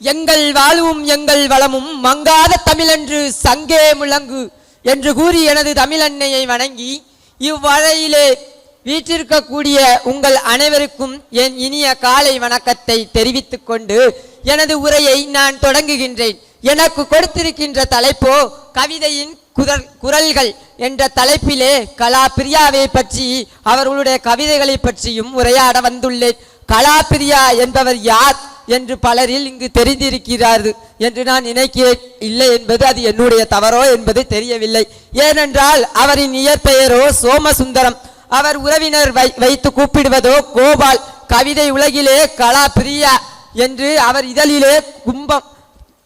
எங்கள் வாழ்வும் எங்கள் வளமும் மங்காத தமிழென்று சங்கே முழங்கு என்று கூறி எனது தமிழன்னையை வணங்கி இவ்வழையிலே வீற்றிருக்கக்கூடிய உங்கள் அனைவருக்கும் என் இனிய காலை வணக்கத்தை தெரிவித்துக் கொண்டு எனது உரையை நான் தொடங்குகின்றேன். எனக்கு கொடுத்திருக்கின்ற தலைப்போ கவிதையின் குதர் குரல்கள் என்ற தலைப்பிலே கலாபிரியாவை பற்றி அவர்களுடைய கவிதைகளை பற்றியும் உரையாட வந்துள்ளேன். கலாபிரியா என்பவர் யார்? என்று பலரில் இங்கு தெரிந்திருக்கிறார்கள் என்று நான் நினைக்கிறேன் இல்லை என்பது அது என்னுடைய தவறோ என்பது தெரியவில்லை. ஏனென்றால் அவரின் இயற்பெயரோ சோமசுந்தரம். அவர் உறவினர் வை வைத்து கூப்பிடுவதோ கோபால் கவிதை உலகிலே கலா பிரியா என்று அவர் இதழிலே கும்பம்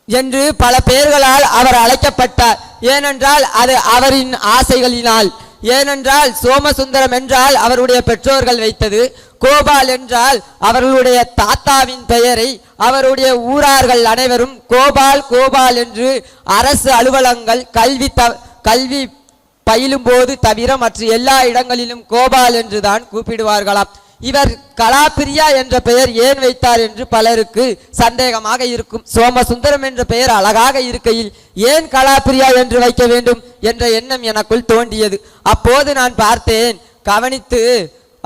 என்று பல பெயர்களால் அவர் அழைக்கப்பட்டார். ஏனென்றால் அது அவரின் ஆசைகளினால். ஏனென்றால் சோமசுந்தரம் என்றால் அவருடைய பெற்றோர்கள் வைத்தது. கோபால் என்றால் அவர்களுடைய தாத்தாவின் பெயரை அவருடைய ஊரார்கள் அனைவரும் கோபால் கோபால் என்று அரசு அலுவலங்கள் கல்வி த கல்வி பயிலும் போது தவிர மற்ற எல்லா இடங்களிலும் கோபால் என்றுதான் கூப்பிடுவார்களாம். இவர் கலாபிரியா என்ற பெயர் ஏன் வைத்தார் என்று பலருக்கு சந்தேகமாக இருக்கும். சோமசுந்தரம் என்ற பெயர் அழகாக இருக்கையில் ஏன் கலாபிரியா என்று வைக்க வேண்டும் என்ற எண்ணம் எனக்குள் தோன்றியது. அப்போது நான் பார்த்தேன் கவனித்து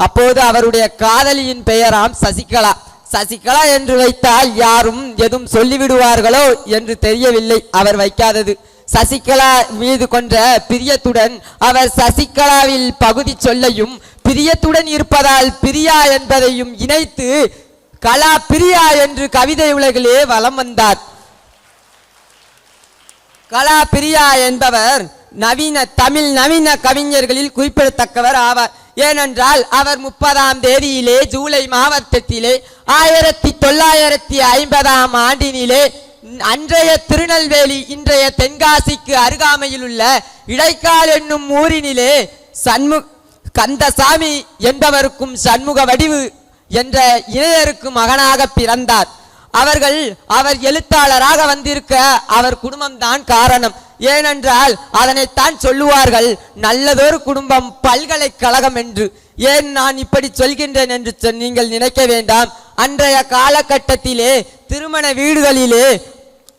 அப்போது அவருடைய காதலியின் பெயராம் சசிகலா. சசிகலா என்று வைத்தால் யாரும் எதுவும் சொல்லிவிடுவார்களோ என்று தெரியவில்லை அவர் வைக்காதது. சசிகலா மீது கொன்ற பிரியத்துடன் அவர் சசிகலாவில் பகுதி சொல்லையும் பிரியத்துடன் இருப்பதால் பிரியா என்பதையும் இணைத்து கலா பிரியா என்று கவிதை உலகிலே வலம் வந்தார். கலா பிரியா என்பவர் நவீன தமிழ் நவீன கவிஞர்களில் குறிப்பிடத்தக்கவர் ஆவார். ஏனென்றால் அவர் முப்பதாம் தேதியிலே ஜூலை மாவட்டத்திலே ஆயிரத்தி தொள்ளாயிரத்தி ஐம்பதாம் ஆண்டினிலே அன்றைய திருநெல்வேலி இன்றைய தென்காசிக்கு அருகாமையில் உள்ள இடைக்கால் என்னும் ஊரினிலே சண்மு கந்தசாமி என்பவருக்கும் சண்முக வடிவு என்ற இளையருக்கு மகனாக பிறந்தார். அவர்கள் அவர் எழுத்தாளராக வந்திருக்க அவர் குடும்பம்தான் காரணம். ஏனென்றால் அதனைத்தான் சொல்லுவார்கள் நல்லதொரு குடும்பம் பல்கலைக்கழகம் என்று. ஏன் நான் இப்படி சொல்கின்றேன் என்று சொ- நீங்கள் நினைக்க வேண்டாம். அன்றைய காலகட்டத்திலே திருமண வீடுகளிலே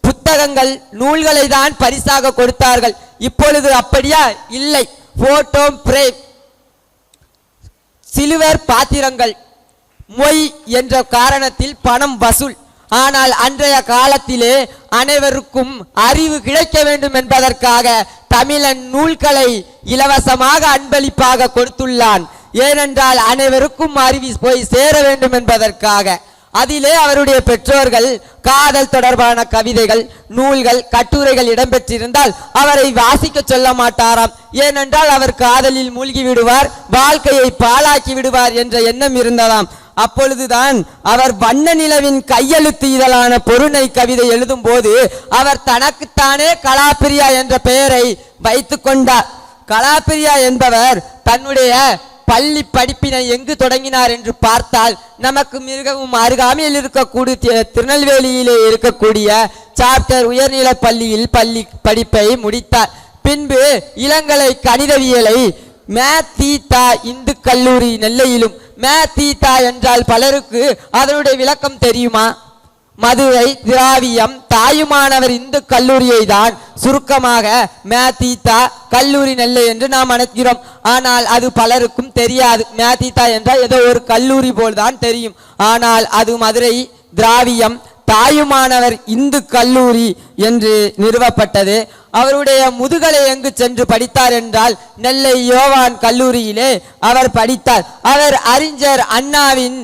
புத்தகங்கள் நூல்களை தான் பரிசாக கொடுத்தார்கள். இப்பொழுது அப்படியா? இல்லை. போட்டோ பிரேம் சிலுவர் பாத்திரங்கள் மொய் என்ற காரணத்தில் பணம் வசூல். ஆனால் அன்றைய காலத்திலே அனைவருக்கும் அறிவு கிடைக்க வேண்டும் என்பதற்காக தமிழன் நூல்களை இலவசமாக அன்பளிப்பாக கொடுத்துள்ளான். ஏனென்றால் அனைவருக்கும் அறிவு போய் சேர வேண்டும் என்பதற்காக. அதிலே அவருடைய பெற்றோர்கள் காதல் தொடர்பான கவிதைகள் நூல்கள் கட்டுரைகள் இடம்பெற்றிருந்தால் அவரை வாசிக்க சொல்ல மாட்டாராம். ஏனென்றால் அவர் காதலில் மூழ்கி விடுவார் வாழ்க்கையை பாழாக்கி விடுவார் என்ற எண்ணம் இருந்ததாம். அப்பொழுதுதான் அவர் வண்ண நிலவின் கையெழுத்து இதழான பொருணை கவிதை எழுதும் போது அவர் தனக்குத்தானே கலாபிரியா என்ற பெயரை வைத்து கொண்டார். கலாபிரியா என்பவர் தன்னுடைய பள்ளி படிப்பினை எங்கு தொடங்கினார் என்று பார்த்தால் நமக்கு மிகவும் அருகாமையில் இருக்கக்கூடிய திருநெல்வேலியிலே இருக்கக்கூடிய சார்ட்டர் உயர்நிலை பள்ளியில் பள்ளி படிப்பை முடித்தார். பின்பு இளங்கலை கணிதவியலை மே தீதா இந்து கல்லூரி நெல்லையிலும் மே தீதா என்றால் பலருக்கு அதனுடைய விளக்கம் தெரியுமா? மதுரை திராவியம் தாயுமானவர் இந்து கல்லூரியை தான் சுருக்கமாக மேத்தீதா கல்லூரி நெல்லை என்று நாம் அணைக்கிறோம் ஆனால் அது பலருக்கும் தெரியாது. மேத்தீதா என்றால் ஏதோ ஒரு கல்லூரி போல்தான் தெரியும். ஆனால் அது மதுரை திராவியம் தாயுமானவர் இந்து கல்லூரி என்று நிறுவப்பட்டது. அவருடைய முதுகலை எங்கு சென்று படித்தார் என்றால் நெல்லை யோவான் கல்லூரியிலே அவர் படித்தார். அவர் அறிஞர் அண்ணாவின்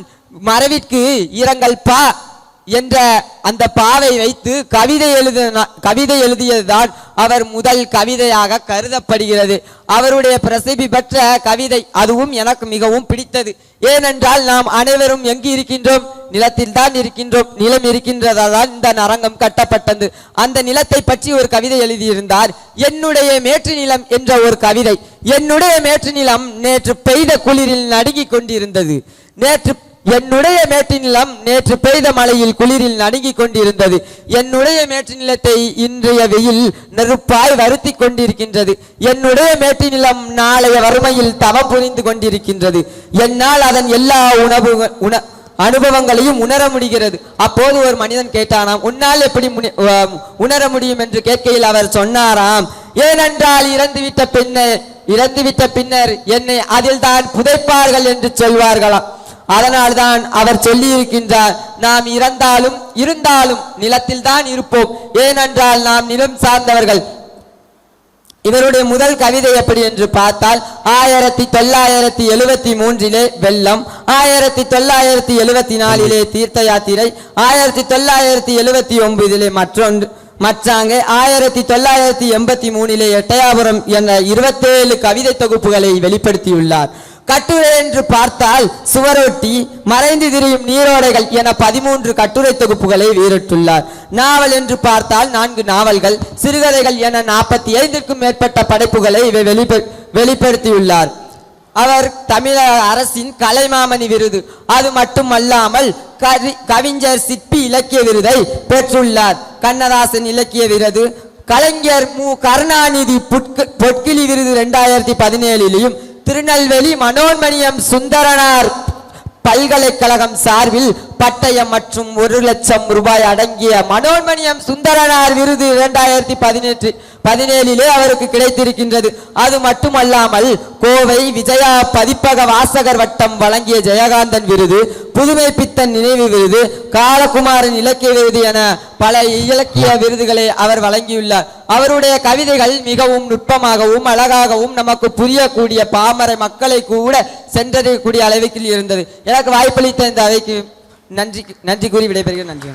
மறைவிற்கு இரங்கல் பா என்ற அந்த பாவை வைத்து கவிதை எழுத கவிதை எழுதியதுதான் அவர் முதல் கவிதையாக கருதப்படுகிறது. அவருடைய பிரசித்தி பெற்ற கவிதை அதுவும் எனக்கு மிகவும் பிடித்தது. ஏனென்றால் நாம் அனைவரும் எங்கு இருக்கின்றோம்? நிலத்தில் தான் இருக்கின்றோம் நிலம் இருக்கின்றதால் இந்த நரங்கம் கட்டப்பட்டது. அந்த நிலத்தை பற்றி ஒரு கவிதை எழுதியிருந்தார் என்னுடைய மேற்று நிலம் என்ற ஒரு கவிதை. என்னுடைய மேற்று நிலம் நேற்று பெய்த குளிரில் நடுங்கிக் கொண்டிருந்தது. நேற்று என்னுடைய மேட்டு நிலம் நேற்று பெய்த மழையில் குளிரில் நடுங்கிக் கொண்டிருந்தது. என்னுடைய மேட்டு நிலத்தை இன்றைய வெயில் நெருப்பாய் வருத்தி கொண்டிருக்கின்றது. என்னுடைய மேட்டு நிலம் நாளைய வறுமையில் தவம் புரிந்து கொண்டிருக்கின்றது. என்னால் அதன் எல்லா உணவு உண அனுபவங்களையும் உணர முடிகிறது. அப்போது ஒரு மனிதன் கேட்டானாம் உன்னால் எப்படி முனி- உணர முடியும்? என்று கேட்கையில் அவர் சொன்னாராம் ஏனென்றால் இறந்துவிட்ட பின்னர் இறந்துவிட்ட பின்னர் என்னை அதில்தான் புதைப்பார்கள் என்று சொல்வார்களாம். அதனால்தான் அவர் சொல்லி இருக்கின்றார் நாம் இறந்தாலும் இருந்தாலும் நிலத்தில் தான் இருப்போம். ஏனென்றால் நாம் நிலம் சார்ந்தவர்கள். இவருடைய முதல் கவிதை எப்படி என்று பார்த்தால் ஆயிரத்தி தொள்ளாயிரத்தி எழுவத்தி மூன்றிலே வெள்ளம் ஆயிரத்தி தொள்ளாயிரத்தி எழுவத்தி நாலிலே தீர்த்த யாத்திரை ஆயிரத்தி தொள்ளாயிரத்தி எழுவத்தி ஒன்பதிலே மற்றொன்று மற்றாங்க ஆயிரத்தி தொள்ளாயிரத்தி எண்பத்தி மூணிலே எட்டயாபுரம் என்ற இருபத்தேழு கவிதை தொகுப்புகளை வெளிப்படுத்தியுள்ளார். கட்டுரை என்று பார்த்தால் சுவரொட்டி மறைந்து திரியும் நீரோடைகள் என பதிமூன்று கட்டுரை தொகுப்புகளை வெளியிட்டுள்ளார். நாவல் என்று பார்த்தால் நான்கு நாவல்கள் சிறுகதைகள் என நாற்பத்தி ஐந்திற்கும் மேற்பட்ட படைப்புகளை இவை வெளிப்ப- வெளிப்படுத்தியுள்ளார். அவர் தமிழக அரசின் கலைமாமணி விருது அது மட்டுமல்லாமல் கவி- கவிஞர் சிற்பி இலக்கிய விருதை பெற்றுள்ளார். கண்ணதாசன் இலக்கிய விருது கலைஞர் மு கருணாநிதி புட்க- பொற்கிளி விருது ரெண்டாயிரத்தி பதினேழிலையும் திருநெல்வேலி மனோன்மணியம் சுந்தரனார் பல்கலைக்கழகம் சார்பில் பட்டயம் மற்றும் ஒரு லட்சம் ரூபாய் அடங்கிய மனோன்மணியம் சுந்தரனார் விருது இரண்டாயிரத்தி பதினெட்டு பதினேழிலே அவருக்கு கிடைத்திருக்கின்றது. அது மட்டுமல்லாமல் கோவை விஜயா பதிப்பக வாசகர் வட்டம் வழங்கிய ஜெயகாந்தன் விருது புதுமை பித்தன் நினைவு விருது காலகுமாரன் இலக்கிய விருது என பல இலக்கிய விருதுகளை அவர் வழங்கியுள்ளார். அவருடைய கவிதைகள் மிகவும் நுட்பமாகவும் அழகாகவும் நமக்கு புரியக்கூடிய பாமர மக்களை கூட சென்றடையக்கூடிய அளவுக்கு இருந்தது. எனக்கு வாய்ப்பளித்த இந்த அவைக்கு நன்றி நன்றி கூறி விடைபெறுகிறேன். நன்றி.